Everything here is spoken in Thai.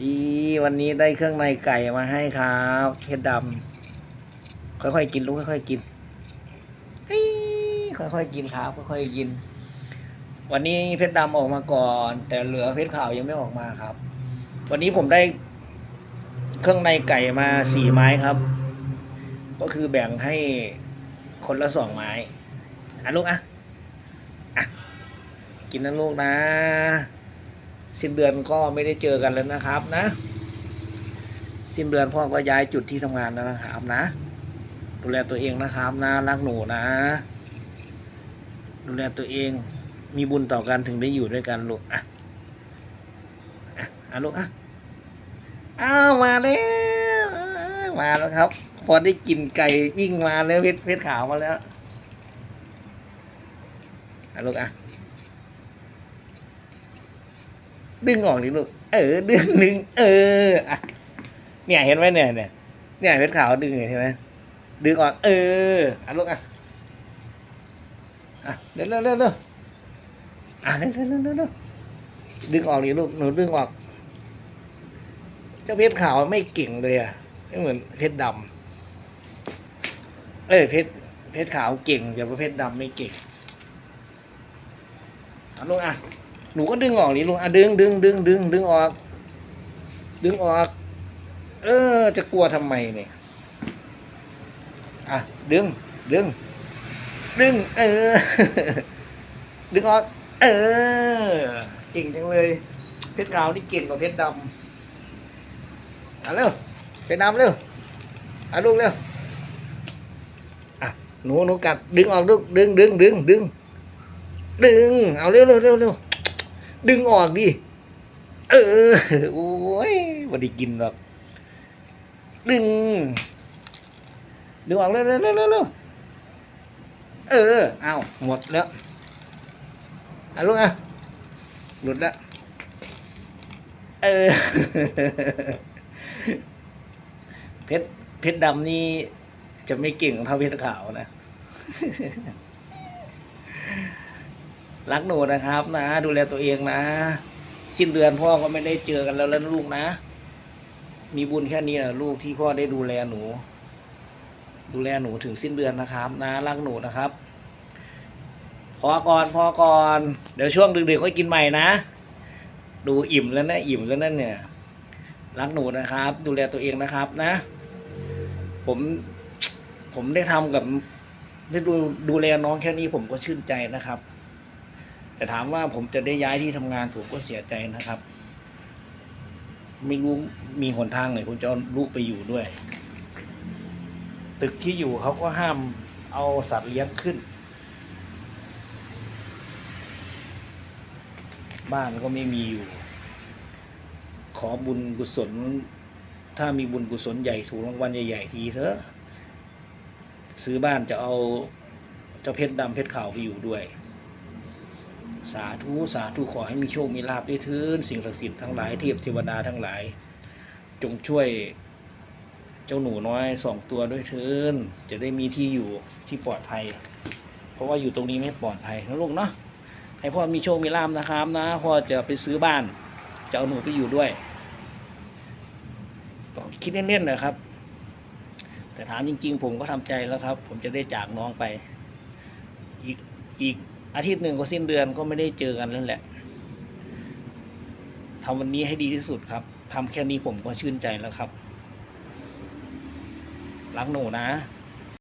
อีวันนี้ได้เครื่องในไก่มาให้ครับเพชรดำค่อยๆกินลูกค่อยๆกินค่อยๆกินครับค่อยๆกิน วันนี้เพชรดำออกมาก่อน แต่เหลือเพชรขาวยังไม่ออกมาครับ วันนี้ผมได้เครื่องในไก่มาสี่ไม้ครับ ก็คือแบ่งให้คนละสองไม้อะลูกอะอะกินนะลูกนะ สิ้นเดือนก็ไม่ได้เจอกันแล้วนะครับนะ สิ้นเดือนพ่อก็ย้ายจุดที่ทำงานแล้วนะครับนะ ดูแลตัวเองนะครับนะรักหนูนะ ดูแลตัวเอง มีบุญต่อกันถึงได้อยู่ด้วยกันลูกอะอะอะลูกอะอ้าวมาแล้วมาแล้วครับ พอได้กินไก่ยิ่งมาแล้วเพชรเพชรขาวมาแล้วอะลูกอะ ดึงออกดิลูก เออ ดึงดึงเอออะเนี่ยเห็นไหมเนี่ยเนี่ยเนี่ยเพชรขาวดึงเห็นไหมดึงออก เอออะลูกอะอะเร็วเร็วเร็วเร็วอะเร็วเร็วเร็วเร็วเร็วดึงออกดิลูกหนูดึงออกเจ้าเพชรขาวไม่เก่งเลยอะไม่เหมือนเพชรดำเอ้ยเพชรเพชรขาวเก่งแต่ว่าเพชรดำไม่เก่งเอาลูกอะ หนูก็ดึงออกนี่ลุงอะดึงดึงดึงดึงดึงออก ดึงออก เออ จะกลัวทำไมเนี่ยอะดึงดึง ดึง เออ ดึงออก เออเก่งจังเลย เพชรขาวนี่เก่งกว่าเพชรดำอะเร็วเพชรดำเร็วอะลูกเร็วอะหนูหนูกัดดึงออกลูกดึงดึงดึงดึงดึง เอาเร็วเร็วเร็วเร็ว ดึงออกดิ เออ โอ้ยวันนี้กินหรอก ดึง ดึงออกเร็วเร็วเร็วเร็วเร็วเออ เอาหมดแล้วอะลูกอะหลุดแล้ว เออ เพชร เพชรดำนี่จะไม่เก่งเท่าเพชรขาวนะ รักหนูนะครับนะ ดูแลตัวเองนะ สิ้นเดือนพ่อก็ไม่ได้เจอกันแล้วแล้วนะลูกนะ มีบุญแค่นี้นะลูกที่พ่อได้ดูแลหนู ดูแลหนูถึงสิ้นเดือนนะครับนะรักหนูนะครับ พอก่อนพอก่อน เดี๋ยวช่วงดึกๆค่อยกินใหม่นะ ดูอิ่มแล้วนะอิ่มแล้วนั่นเนี่ย รักหนูนะครับ ดูแลตัวเองนะครับนะ ผมผมได้ทำกับได้ดูดูแลน้องแค่นี้ผมก็ชื่นใจนะครับ แต่ถามว่าผมจะได้ย้ายที่ทำงานผมก็เสียใจนะครับ ไม่รู้มีหนทางไหนผมจะเอาลูกไปอยู่ด้วย ตึกที่อยู่เขาก็ห้ามเอาสัตว์เลี้ยงขึ้น บ้านก็ไม่มีอยู่ ขอบุญกุศล ถ้ามีบุญกุศลใหญ่ถูกรางวัลใหญ่ๆทีเถอะ ซื้อบ้านจะเอาเจ้าเพชรดำเพชรขาวไปอยู่ด้วย สาธุสาธุขอให้มีโชคมีลาภด้วยเถินสิ่งศักดิ์สิทธิ์ทั้งหลายเทพเทวดาทั้งหลาย จงช่วยเจ้าหนูน้อยสองตัวด้วยเถินจะได้มีที่อยู่ที่ปลอดภัย เพราะว่าอยู่ตรงนี้ไม่ปลอดภัยนะลูกเนาะให้พ่อมีโชคมีลาภนะครับนะพ่อจะไปซื้อบ้านจะเอาหนูไปอยู่ด้วยก็คิดเล่นๆนะครับ แต่ถามจริง ๆ ผมก็ทำใจแล้วครับ ผมจะได้จากน้องไป อีกอีก อาทิตย์หนึ่งก็สิ้นเดือนก็ไม่ได้เจอกันแล้วแหละทำวันนี้ให้ดีที่สุดครับทำแค่นี้ผมก็ชื่นใจแล้วครับ รักหนูนะ